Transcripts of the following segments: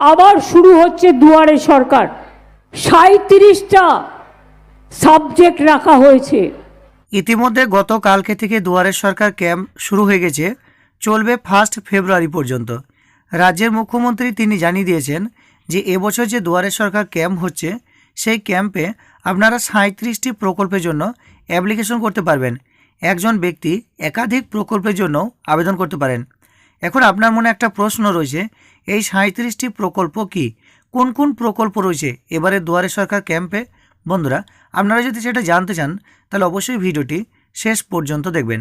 আবার শুরু হচ্ছে দুয়ারে সরকার। সাঁত্রিশটা সাবজেক্ট রাখা হয়েছে। ইতিমধ্যে গতকালকে থেকে দুয়ারের সরকার ক্যাম্প শুরু হয়ে গেছে, চলবে ফার্স্ট ফেব্রুয়ারি পর্যন্ত। রাজ্যের মুখ্যমন্ত্রী তিনি জানিয়ে দিয়েছেন যে, এবছর যে দুয়ারের সরকার ক্যাম্প হচ্ছে, সেই ক্যাম্পে আপনারা সাঁত্রিশটি প্রকল্পের জন্য অ্যাপ্লিকেশন করতে পারবেন। একজন ব্যক্তি একাধিক প্রকল্পের জন্য আবেদন করতে পারেন। এখন আপনার মনে একটা প্রশ্ন রয়েছে, এই সাঁত্রিশটি প্রকল্প কি? কোন কোন প্রকল্প রয়েছে? এবারে দুয়ারে সরকার ক্যাম্পে। বন্ধুরা, আপনারা যদি সেটা জানতে চান, তাহলে অবশ্যই ভিডিওটি শেষ পর্যন্ত দেখবেন।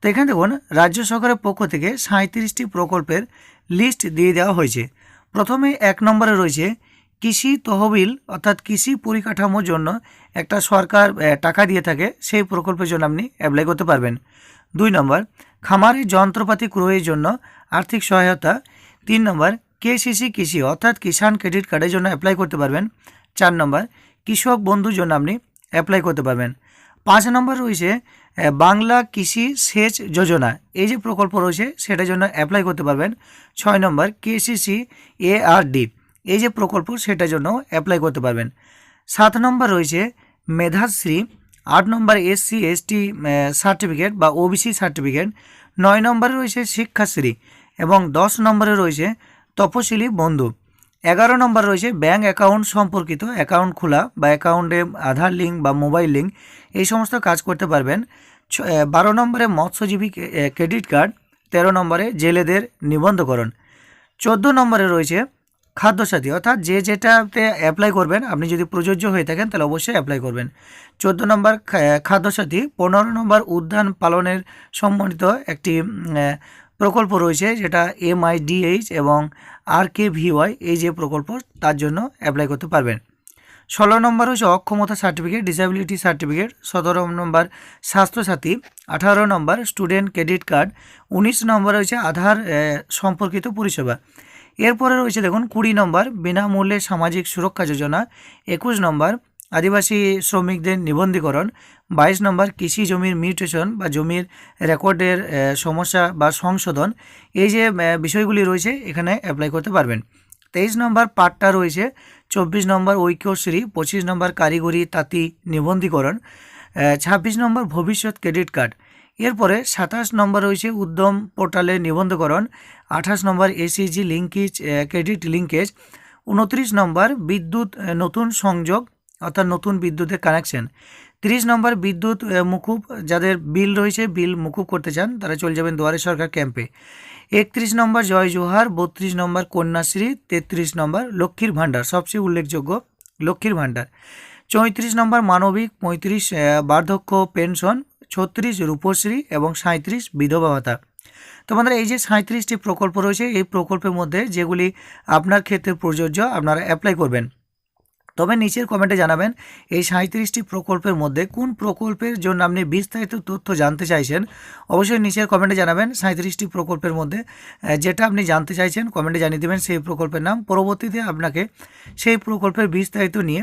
তো এখানে দেখুন, রাজ্য সরকারের পক্ষ থেকে সাঁত্রিশটি প্রকল্পের লিস্ট দিয়ে দেওয়া হয়েছে। প্রথমে এক নম্বরে রয়েছে, কৃষি তহবিল অর্থাৎ কৃষি পরিকাঠামোর জন্য একটা সরকার টাকা দিয়ে থাকে, সেই প্রকল্পের জন্য আপনি অ্যাপ্লাই করতে পারবেন। দুই নম্বর খামারের যন্ত্রপাতি ক্রয়ের জন্য আর্থিক সহায়তা। তিন নম্বর, কেসিসি কৃষি, অর্থাৎ কিষাণ ক্রেডিট কার্ডের জন্য অ্যাপ্লাই করতে পারবেন। চার নম্বর, কৃষক বন্ধুর জন্য আপনি অ্যাপ্লাই করতে পারবেন। পাঁচ নম্বর রয়েছে বাংলা কৃষি সেচ যোজনা। এই যে প্রকল্প রয়েছে, সেটার জন্য অ্যাপ্লাই করতে পারবেন। ছয় নম্বর, কেসিসি এআরডি। এই যে প্রকল্প, সেটার জন্য অ্যাপ্লাই করতে পারবেন। সাত নম্বর রয়েছে, মেধাশ্রী। আট নম্বর এসসি এসটি সার্টিফিকেট বা ওবিসি সার্টিফিকেট নয় নম্বরে রয়েছে শিক্ষাশ্রী এবং দশ নম্বরে রয়েছে তপশিলি বন্ধু। এগারো নম্বর রয়েছে ব্যাঙ্ক অ্যাকাউন্ট সম্পর্কিত অ্যাকাউন্ট খোলা বা অ্যাকাউন্টে আধার লিঙ্ক বা মোবাইল লিঙ্ক এই সমস্ত কাজ করতে পারবেন। বারো নম্বরে মৎস্যজীবী ক্রেডিট কার্ড তেরো নম্বরে জেলেদের নিবন্ধকরণ। চোদ্দ নম্বরে রয়েছে খাদ্যসাথী, অর্থাৎ যে যেটাতে অ্যাপ্লাই করবেন, আপনি যদি প্রযোজ্য হয়ে থাকেন, তাহলে অবশ্যই অ্যাপ্লাই করবেন। চোদ্দ নম্বর খাদ্যসাথী, পনেরো নম্বর উদ্যান পালনের সম্বন্ধিত একটি প্রকল্প রয়েছে, যেটা এমআইডিএইচ এবং আর কে ভিওয়াই এই যে প্রকল্প, তার জন্য অ্যাপ্লাই করতে পারবেন। ষোলো নম্বর হচ্ছে অক্ষমতা সার্টিফিকেট ডিসেবিলিটি সার্টিফিকেট সতেরো নম্বর স্বাস্থ্যসাথী, আঠারো নম্বর স্টুডেন্ট ক্রেডিট কার্ড উনিশ নম্বর হচ্ছে আধার সম্পর্কিত পরিষেবা। এরপরে রয়েছে দেখুন, কুড়ি নম্বর, বিনামূল্যে সামাজিক সুরক্ষা যোজনা, একুশ নম্বর, আদিবাসী শ্রমিকদের নিবন্ধীকরণ, বাইশ নম্বর, কৃষি জমির মিউটেশন বা জমির রেকর্ডের সমস্যা বা সংশোধন। এই যে বিষয়গুলি রয়েছে, এখানে অ্যাপ্লাই করতে পারবেন। তেইশ নম্বর পাট্টা রয়েছে, চব্বিশ নম্বর ঐক্যশ্রী, পঁচিশ নম্বর কারিগরি তাঁতি নিবন্ধীকরণ ছাব্বিশ নম্বর ভবিষ্যৎ ক্রেডিট কার্ড। এরপরে সাতাশ নম্বর রয়েছে উদ্যম পোর্টালে নিবন্ধকরণ, আঠাশ number ACG linkage credit linkage উনত্রিশ নম্বর বিদ্যুৎ নতুন সংযোগ, অর্থাৎ নতুন বিদ্যুতের কানেকশন তিরিশ নম্বর বিদ্যুৎ মুকুব, যাদের বিল রয়েছে, বিল মুকুব করতে চান, তারা চলে যাবেন দুয়ারে সরকার ক্যাম্পে একত্রিশ নম্বর জয় জোহার, বত্রিশ নম্বর কন্যাশ্রী, তেত্রিশ নম্বর লক্ষ্মীর ভাণ্ডার, সবচেয়ে উল্লেখযোগ্য লক্ষ্মীর ভাণ্ডার। চৌত্রিশ নম্বর মানবিক পঁয়ত্রিশ বার্ধক্য পেনশন, ছত্রিশ রূপশ্রী এবং সাঁত্রিশ বিধবা ভাতা। তো বন্ধুরা এই যে সাঁত্রিশটি প্রকল্প রয়েছে, এই প্রকল্পের মধ্যে যেগুলি আপনার ক্ষেত্রে প্রযোজ্য, আপনারা অ্যাপ্লাই করবেন। তবে নিচের কমেন্টে জানাবেন, এই সাঁত্রিশটি প্রকল্পের মধ্যে কোন প্রকল্পের জন্য আপনি বিস্তারিত তথ্য জানতে চাইছেন? অবশ্যই নিচের কমেন্টে জানাবেন সাঁত্রিশটি প্রকল্পের মধ্যে যেটা আপনি জানতে চাইছেন কমেন্টে জানিয়ে দেবেন সেই প্রকল্পের নাম। পরবর্তীতে আপনাকে সেই প্রকল্পের বিস্তারিত নিয়ে